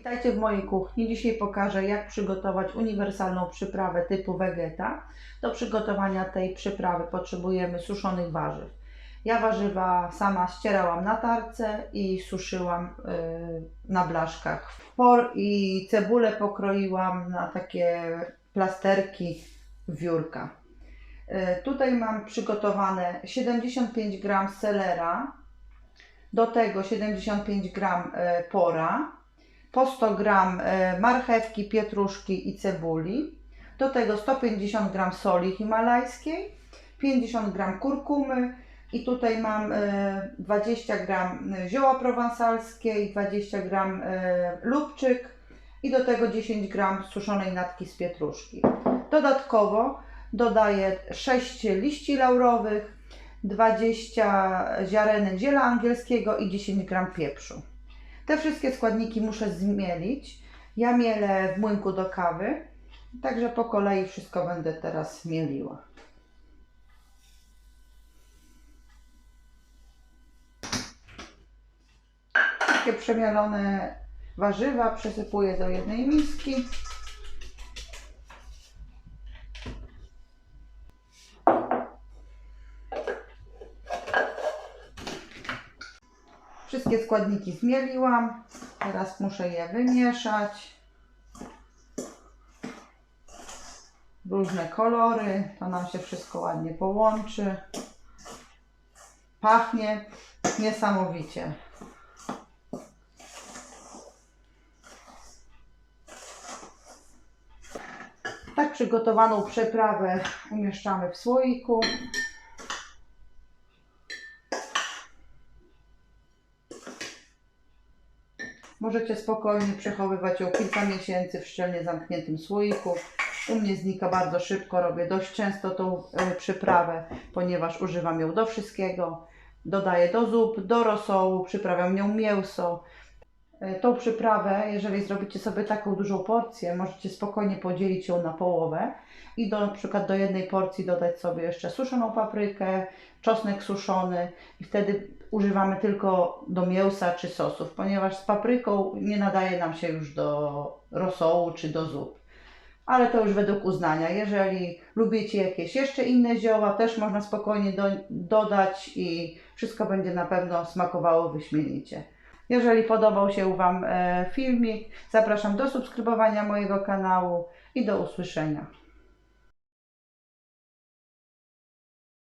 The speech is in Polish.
Witajcie w mojej kuchni. Dzisiaj pokażę, jak przygotować uniwersalną przyprawę typu Vegeta. Do przygotowania tej przyprawy potrzebujemy suszonych warzyw. Ja warzywa sama ścierałam na tarce i suszyłam y, na blaszkach. Por i cebulę pokroiłam na takie plasterki wiórka. Y, tutaj mam przygotowane 75 g selera, do tego 75 g y, pora, po 100 g marchewki, pietruszki i cebuli, do tego 150 g soli himalajskiej, 50 g kurkumy i tutaj mam e, 20 g zioła prowansalskie i 20 g e, lubczyk i do tego 10 g suszonej natki z pietruszki. Dodatkowo dodaję 6 liści laurowych, 20 ziarenek ziela angielskiego i 10 g pieprzu. Te wszystkie składniki muszę zmielić. Ja mielę w młynku do kawy, także po kolei wszystko będę teraz mieliła. Takie przemielone warzywa przesypuję do jednej miski. Wszystkie składniki zmieliłam. Teraz muszę je wymieszać. Różne kolory. To nam się wszystko ładnie połączy. Pachnie niesamowicie. Tak przygotowaną przeprawę umieszczamy w słoiku. Możecie spokojnie przechowywać ją kilka miesięcy w szczelnie zamkniętym słoiku. U mnie znika bardzo szybko, robię dość często tą e, przyprawę, ponieważ używam ją do wszystkiego. Dodaję do zup, do rosołu, przyprawiam nią mięso. E, Tą przyprawę, jeżeli zrobicie sobie taką dużą porcję, możecie spokojnie podzielić ją na połowę i do, na przykład do jednej porcji dodać sobie jeszcze suszoną paprykę, czosnek suszony i wtedy używamy tylko do mięsa czy sosów, ponieważ z papryką nie nadaje nam się już do rosołu czy do zup. Ale to już według uznania. Jeżeli lubicie jakieś jeszcze inne zioła, też można spokojnie do, dodać i wszystko będzie na pewno smakowało wyśmienicie. Jeżeli podobał się Wam e, filmik, zapraszam do subskrybowania mojego kanału i do usłyszenia.